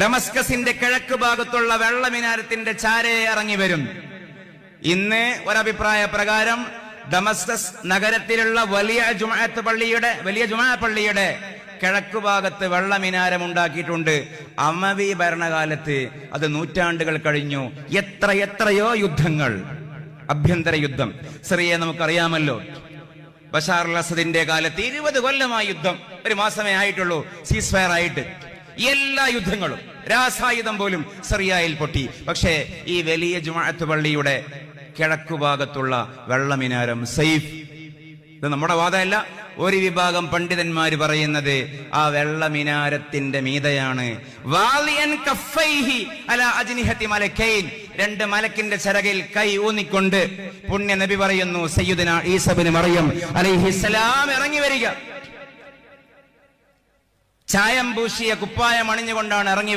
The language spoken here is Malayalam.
ഡമസ്കസിന്റെ കിഴക്ക് ഭാഗത്തുള്ള വെള്ളമിനാരത്തിന്റെ ചാരയെ ഇറങ്ങി വരും. ഇന്ന് ഒരഭിപ്രായ പ്രകാരം ഡമസ്കസ് നഗരത്തിലുള്ള വലിയ ജുമാഅത്ത് പള്ളിയുടെ വലിയ ജുമാ പള്ളിയുടെ കിഴക്ക് ഭാഗത്ത് വെള്ളമിനാരം ഉണ്ടാക്കിയിട്ടുണ്ട്. അമവി ഭരണകാലത്ത് അത് നൂറ്റാണ്ടുകൾ കഴിഞ്ഞു. എത്ര എത്രയോ യുദ്ധങ്ങൾ. അഭ്യന്തര യുദ്ധം. സിറിയെ നമുക്കറിയാമല്ലോ. ബഷാർ അസദിന്റെ കാലത്ത് ഇരുപത് കൊല്ലമായി യുദ്ധം. ഒരു മാസമേ ആയിട്ടുള്ളൂ. സീസ്ഫയർ ആയിട്ട്. എല്ലാ യുദ്ധങ്ങളും. രാസായുധം പോലും സിറിയയിൽ പൊട്ടി. പക്ഷേ ഈ വലിയ ജുമാഅത്ത് പള്ളിയുടെ കിഴക്കുഭാഗത്തുള്ള വെള്ളമിനാരം സൈഫ്. ഇത് നമ്മുടെ വാദമല്ല. ഒരു വിഭാഗം പണ്ഡിതന്മാർ പറയുന്നത് ആ വെള്ളമിനാരത്തിന്റെ മീതയാണ്. രണ്ട് മലക്കിന്റെ ചിറകിൽ കൈ ഊന്നിക്കൊണ്ട് പുണ്യ നബി പറയുന്നു സയ്യുദിന ഈസബിന് മറിയം അലൈഹിസ്സലാം ഇറങ്ങി വരിക. ചായം പൂശിയ കുപ്പായം അണിഞ്ഞുകൊണ്ടാണ് ഇറങ്ങി